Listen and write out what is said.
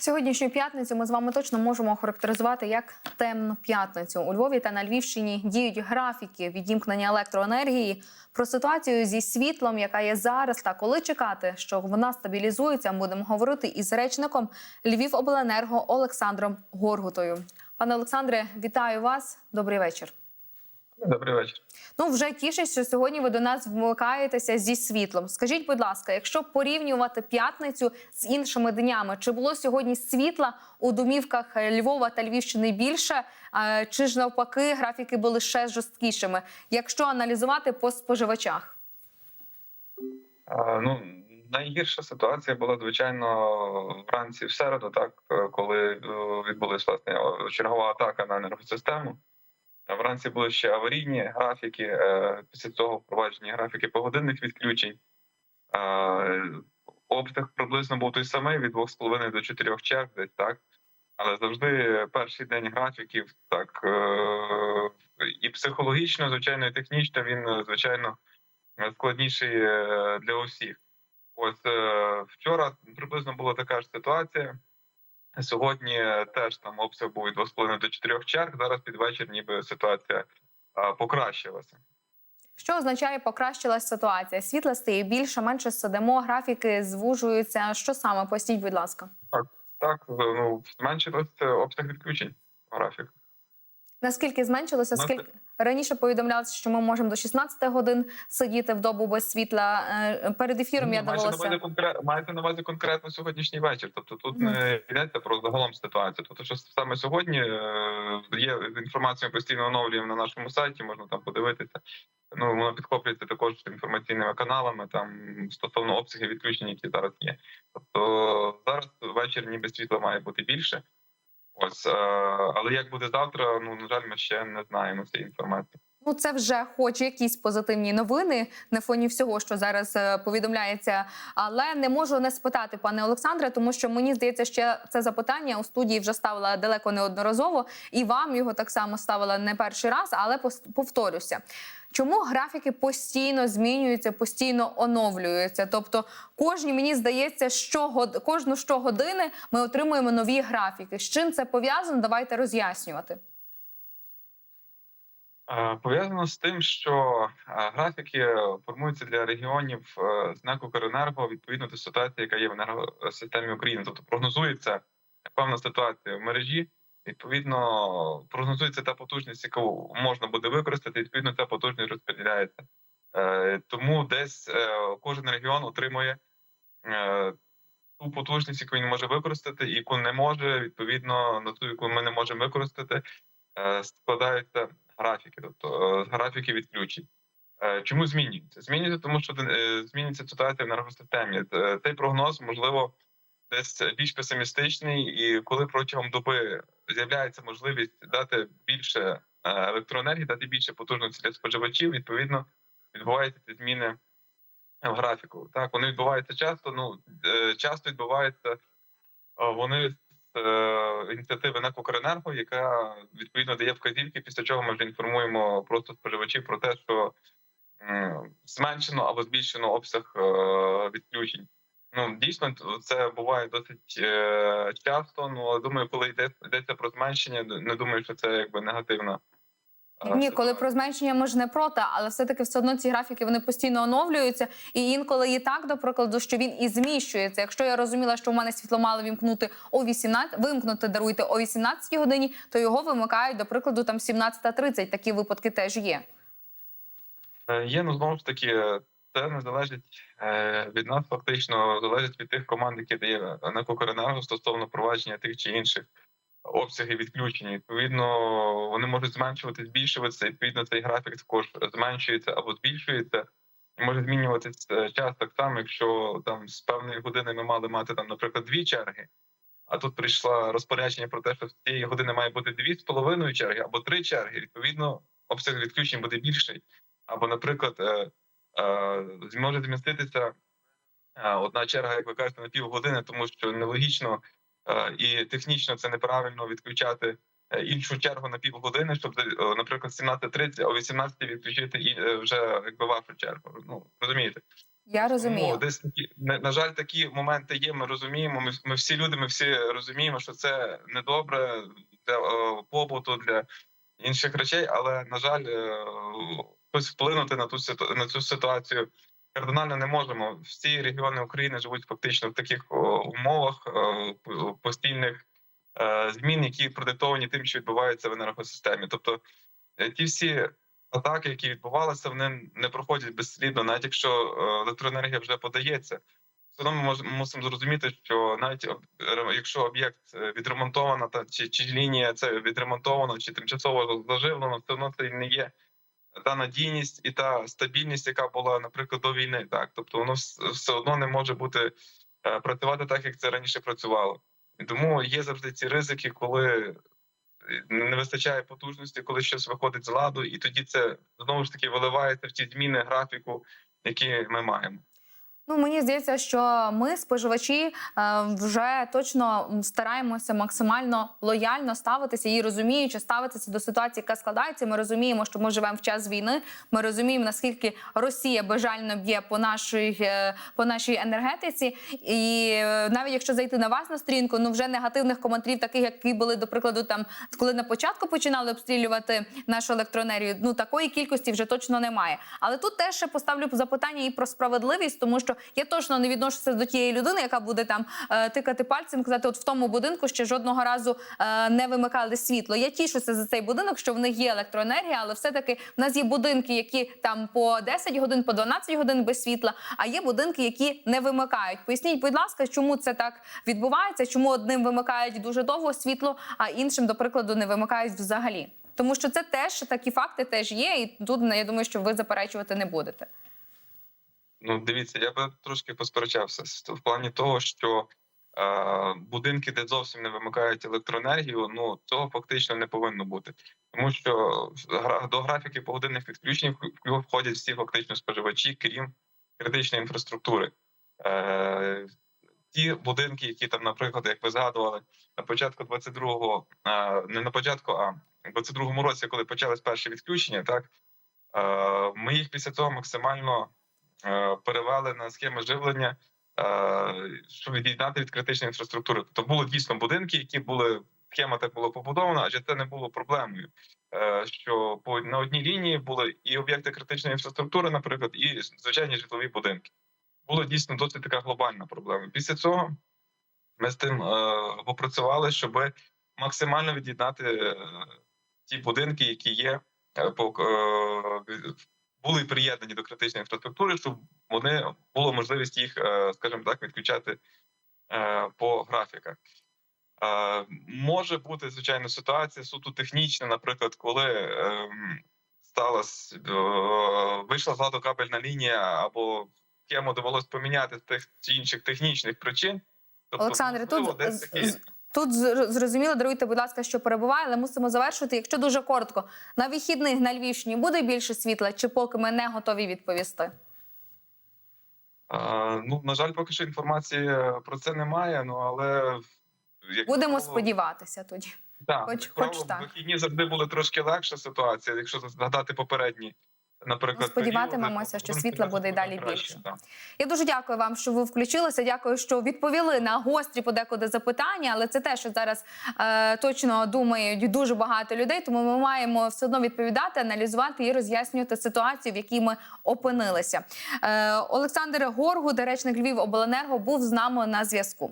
Сьогоднішню п'ятницю ми з вами точно можемо охарактеризувати як темну п'ятницю. У Львові та на Львівщині діють графіки відімкнення електроенергії. Про ситуацію зі світлом, яка є зараз, та коли чекати, що вона стабілізується, будемо говорити із речником Львівобленерго Олександром Горгутою. Пане Олександре, вітаю вас. Добрий вечір. Добрий вечір. Ну вже тішить, що сьогодні ви до нас вмикаєтеся зі світлом. Скажіть, будь ласка, якщо порівнювати п'ятницю з іншими днями, чи було сьогодні світла у домівках Львова та Львівщини більше, чи ж навпаки графіки були ще жорсткішими, якщо аналізувати по споживачах? А, ну найгірша ситуація була звичайно вранці в середу, так коли е, відбулась власне чергова атака на енергосистему. Вранці були ще аварійні графіки. е, Після цього впроваджені графіки погодинних відключень. Обсяг приблизно був той самий від 2,5 до 4 черг, десь так. Але завжди перший день графіків так е, і психологічно, звичайно, і технічно він звичайно складніший е, для усіх. Ось вчора приблизно була така ж ситуація. Сьогодні теж там обсяг був від 2,5 до 4 черг. Зараз під вечір ніби ситуація покращилася. Що означає покращилась ситуація? Світла стає більше, менше сидимо, графіки звужуються. Що саме? Поясніть, будь ласка. Так, так ну зменшилось обсяг відключень графік. Наскільки зменшилося? Скільки раніше повідомлялося, що ми можемо до 16 годин сидіти в добу без світла. Е, Перед ефіром я Ну, маєте на увазі конкрет, маєте на увазі конкретно сьогоднішній вечір. Тобто тут Мгм. не йдеться про загалом ситуацію. Тобто, що саме сьогодні е, є інформація, постійно оновлюємо на нашому сайті, можна там подивитися. Ну воно підхоплюється також інформаційними каналами там стосовно обсягів відключень, які зараз є. Тобто зараз вечір ніби світла має бути більше. Ось е, але як буде завтра? Ну на жаль, ми ще не знаємо цієї інформації. Ну, це вже хоч якісь позитивні новини на фоні всього, що зараз е, повідомляється. Але не можу не спитати, пане Олександре, тому що мені здається, ще це запитання у студії вже ставила далеко неодноразово, і вам його так само ставила не перший раз, але повторюся. Чому графіки постійно змінюються, постійно оновлюються? Тобто, кожні мені здається, щогод... кожну щогодини ми отримуємо нові графіки. З чим це пов'язано? Давайте роз'яснювати. Е, Пов'язано з тим, що е, графіки формуються для регіонів е, з «Укренерго» відповідно до ситуації, яка є в енергосистемі України. Тобто прогнозується певна ситуація в мережі. Відповідно, прогнозується та потужність, яку можна буде використати. Відповідно, ця потужність розподіляється. Е, Тому десь е, кожен регіон отримує е, ту потужність, яку він може використати, і яку не може. Відповідно, на ту, яку ми не можемо використати, е, складаються графіки, тобто е, графіки відключень. Е, Чому змінюється? Змінюється, тому що е, змінюється ситуація в енергосистемі. Е, Цей прогноз можливо десь більш песимістичний, і коли протягом доби з'являється можливість дати більше е, електроенергії, дати більше потужності для споживачів, відповідно відбуваються ці зміни в графіку. Так вони відбуваються часто. Ну е, часто відбуваються е, вони е, ініціативи НЕК «Укренерго», яка відповідно дає вказівки, після чого ми вже інформуємо просто споживачів про те, що зменшено або збільшено обсяг е, відключень. Ну дійсно це буває досить е, часто. Ну думаю, коли йдеться про зменшення, не думаю, що це якби негативна. Ні, коли про зменшення ми ж не проти, але все-таки все одно ці графіки вони постійно оновлюються. І інколи і так, до прикладу, що він і зміщується. Якщо я розуміла, що в мене світло мало вімкнути о 18, вимкнути даруйте о 18 годині, то його вимикають, до прикладу, там 17.30. Такі випадки теж є. Е, Є, ну знову ж таки, е, це не залежить е, від нас, фактично залежить від тих команд, які дає НЕК «Укренерго» стосовно провадження тих чи інших обсягів відключень. Відповідно, вони можуть зменшувати, збільшуватися. Відповідно, цей графік також зменшується або збільшується. І Може змінюватись е, час так само, якщо там з певної години ми мали мати там, наприклад, дві черги. А тут прийшло розпорядження про те, що з цієї години має бути дві з половиною черги або три черги. Відповідно, обсяг відключень буде більший. Або, наприклад, е, е, зможе зміститися е, одна черга, як ви кажете, на півгодини, тому що нелогічно і технічно це неправильно відключати е, іншу чергу на півгодини, щоб, е, наприклад, 17.30, а о 18 відключити і, е, вже якби вашу чергу. Ну розумієте? Я розумію. Ну, десь такі на, на жаль, такі моменти є. Ми розуміємо. Ми, ми всі люди, ми всі розуміємо, що це недобре для е, побуту, для інших речей, але на жаль, е, хтось вплинути на ту на цю ситуацію кардинально не можемо. Всі регіони України живуть фактично в таких умовах постійних е, змін, які продиктовані тим, що відбувається в енергосистемі. Тобто е, ті всі атаки, які відбувалися, вони не проходять безслідно, навіть якщо е, електроенергія вже подається. Все одно ми мусимо зрозуміти, що навіть якщо об'єкт відремонтовано, та чи, чи лінія це відремонтовано, чи тимчасово заживлено, все одно це не є та надійність і та стабільність, яка була, наприклад, до війни. Так, тобто воно все одно не може бути е, працювати так, як це раніше працювало. І тому є завжди ці ризики, коли е, не вистачає потужності, коли щось виходить з ладу, і тоді це знову ж таки виливається в ті зміни графіку, які ми маємо. Ну мені здається, що ми, споживачі, е, вже точно стараємося максимально лояльно ставитися і розуміючи, ставитися до ситуації, яка складається. Ми розуміємо, що ми живемо в час війни. Ми розуміємо, наскільки Росія безжально б'є по нашій е, по нашій енергетиці. І е, навіть якщо зайти на вас на сторінку, ну вже негативних коментарів, таких які були до прикладу, там коли на початку починали обстрілювати нашу електроенергію. Ну такої кількості вже точно немає. Але тут теж ще поставлю запитання і про справедливість, тому що я точно не відношуся до тієї людини, яка буде там е, тикати пальцем, казати, от в тому будинку ще жодного разу е, не вимикали світло. Я тішуся за цей будинок, що в них є електроенергія, але все-таки в нас є будинки, які там по 10 годин, по 12 годин без світла, а є будинки, які не вимикають. Поясніть, будь ласка, чому це так відбувається? Чому одним вимикають дуже довго світло, а іншим, до прикладу, не вимикають взагалі? Тому що це теж такі факти теж є, і тут я думаю, що ви заперечувати не будете. Ну, дивіться, я би трошки посперечався в плані того, що е, будинки, де зовсім не вимикають електроенергію, ну цього фактично не повинно бути, тому що до графіки погодинних відключень в- в- входять всі фактично споживачі, крім критичної інфраструктури. Е, ті будинки, які там, наприклад, як ви згадували, на початку 22-го, е, не на початку, а в 22-му році, коли почались перші відключення, так ми їх після цього максимально перевели на схеми живлення, е, щоб від'єднати від критичної інфраструктури. Тобто були дійсно будинки, які були схема так була побудована, адже це не було проблемою. Е, Що по на одній лінії були і об'єкти критичної інфраструктури, наприклад, і звичайні житлові будинки. Була дійсно досить така глобальна проблема. Після цього ми з тим е, попрацювали, щоб максимально від'єднати е, ті будинки, які є е, по е, були приєднані до критичної інфраструктури, щоб вони було можливість їх, е, скажімо так, відключати е, по графіках. Е, Може бути звичайно ситуація суто технічна, наприклад, коли ем, сталася вийшла з ладу кабельна лінія, або схему довелось поміняти з тих чи інших технічних причин. Тобто, Олександре, тут можливо, тут зрозуміло, даруйте, будь ласка, що перебуває, але мусимо завершити. Якщо дуже коротко, на вихідних на Львівщині буде більше світла, чи поки ми не готові відповісти? Е, Ну, на жаль, поки що інформації про це немає. Ну але як Будемо правило, сподіватися тоді. Так, Хоч- хоч так. вихідні завжди були трошки легша ситуація, якщо згадати попередні, наприклад, сподіватимемося, що світла буде й далі більше. Я дуже дякую вам, що ви включилися. Дякую, що відповіли на гострі подекуди запитання. Але це те, що зараз е, точно думають дуже багато людей. Тому ми маємо все одно відповідати, аналізувати і роз'яснювати ситуацію, в якій ми опинилися. Е, Олександр Горгу, речник Львів Обленерго, був з нами на зв'язку.